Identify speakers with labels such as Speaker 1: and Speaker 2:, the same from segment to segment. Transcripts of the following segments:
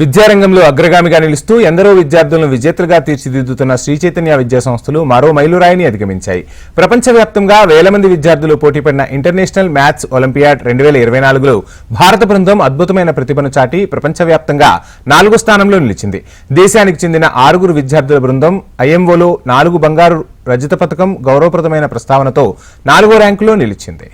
Speaker 1: విద్యారంగంలో అగ్రగామిగా నిలుస్తూ ఎందరో విద్యార్థులను విజేతలుగా తీర్చిదిద్దుతున్న శ్రీ చైతన్య విద్యా సంస్థలు మరో మైలురాయిని అధిగమించాయి. ప్రపంచవ్యాప్తంగా వేల మంది విద్యార్థులు పోటీపడిన ఇంటర్నేషనల్ మ్యాథ్స్ ఒలింపియాడ్ రెండు వేల ఇరవై నాలుగులో భారత బృందం అద్భుతమైన ప్రతిభను చాటి ప్రపంచవ్యాప్తంగా నాలుగో స్థానంలో నిలిచింది. దేశానికి చెందిన ఆరుగురు విద్యార్థుల బృందం ఐఎంఓలో నాలుగు బంగారు రజత పథకం గౌరవప్రదమైన ప్రస్తావనతో నాలుగో ర్యాంకులో నిలిచింది.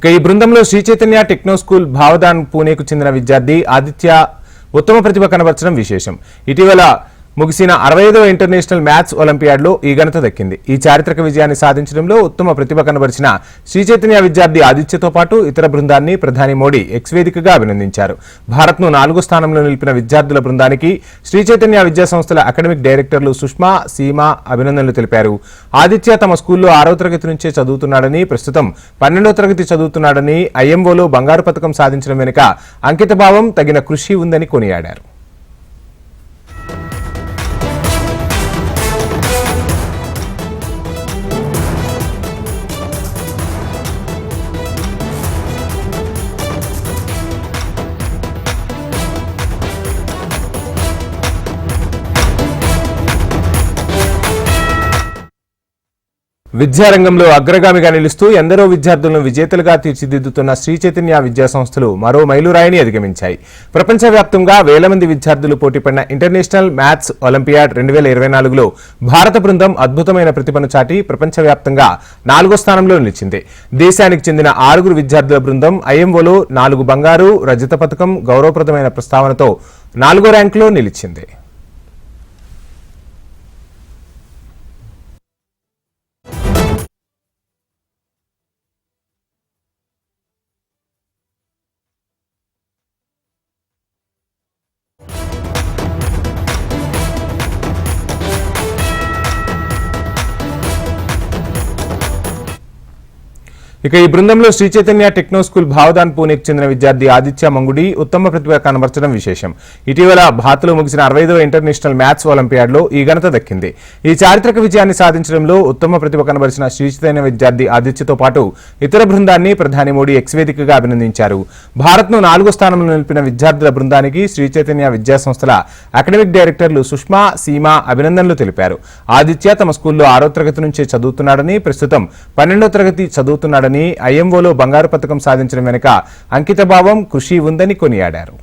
Speaker 1: ఇక ఈ బృందంలో శ్రీ చైతన్య టెక్నో స్కూల్ భావదాన్ పూణేకు చెందిన విద్యార్థి ఆదిత్య ఉత్తమ ప్రతిభ కనబరచడం విశేషం. ఇటీవల ముగిసిన అరవై ఐదవ ఇంటర్నేషనల్ మ్యాథ్స్ ఒలింపియాడ్లో ఈ ఘనత దక్కింది. ఈ చారిత్రక విజయాన్ని సాధించడంలో ఉత్తమ ప్రతిభ కనబరిచిన శ్రీ చైతన్య విద్యార్థి ఆదిత్యతో పాటు ఇతర బృందాన్ని ప్రధాని మోడీ ఎక్స్వేదికగా అభినందించారు. భారత్ను నాలుగో స్థానంలో నిలిపిన విద్యార్థుల బృందానికి శ్రీ చైతన్య విద్యా సంస్థల అకాడమిక్ డైరెక్టర్లు సుష్మా సీమా అభినందనలు తెలిపారు. ఆదిత్య తమ స్కూల్లో ఆరవ తరగతి నుంచే చదువుతున్నాడని ప్రస్తుతం పన్నెండో తరగతి చదువుతున్నాడని ఐఎంఓలో బంగారు పథకం సాధించడం వెనుక అంకితభావం తగిన కృషి ఉందని కొనియాడారు. విద్యారంగంలో అగ్రగామిగా నిలుస్తూ ఎందరో విద్యార్థులను విజేతలుగా తీర్చిదిద్దుతున్న శ్రీ చైతన్య విద్యా సంస్థలు మరో మైలురాయిని అధిగమించాయి. ప్రపంచవ్యాప్తంగా వేల మంది విద్యార్థులు పోటీపడిన ఇంటర్నేషనల్ మ్యాథ్స్ ఒలింపియాడ్ రెండు వేల ఇరవై నాలుగులో భారత బృందం అద్భుతమైన ప్రతిభను చాటి ప్రపంచవ్యాప్తంగా నాలుగో స్థానంలో నిలిచింది. దేశానికి చెందిన ఆరుగురు విద్యార్థుల బృందం ఐఎంఓలో నాలుగు బంగారు రజత పథకం గౌరవప్రదమైన ప్రస్తావనతో నాలుగో ర్యాంకులో నిలిచింది. ఇక ఈ బృందంలో శ్రీ చైతన్య టెక్నో స్కూల్ భావదాన్ పూణేకి చెందిన విద్యార్థి ఆదిత్య మంగుడి ఉత్తమ ప్రతిభ కనబరచడం విశేషం. ఇటీవల భారత్లో ముగిసిన అరవైదవ ఇంటర్నేషనల్ మ్యాథ్స్ ఒలింపియాడ్లో ఈ ఘనత దక్కింది. ఈ చారిత్రక విజయాన్ని సాధించడంలో ఉత్తమ ప్రతిభ కనబరిచిన శ్రీ చైతన్య విద్యార్థి ఆదిత్యతో పాటు ఇతర బృందాన్ని ప్రధాని మోడీ ఎక్స్వేదికగా అభినందించారు. భారత్ను నాలుగో స్థానంలో నిలిపిన విద్యార్థుల బృందానికి శ్రీ చైతన్య విద్యాసంస్థల అకాడమిక్ డైరెక్టర్లు సుష్మా సీమా అభినందనలు తెలిపారు. ఆదిత్య తమ స్కూల్లో ఆరో తరగతి నుంచే చదువుతున్నాడని ప్రస్తుతం పన్నెండో తరగతి చదువుతున్నాడని ఐఎంఓలో బంగారు పథకం సాధించడం వెనుక అంకితభావం కృషి ఉందని కొనియాడారు.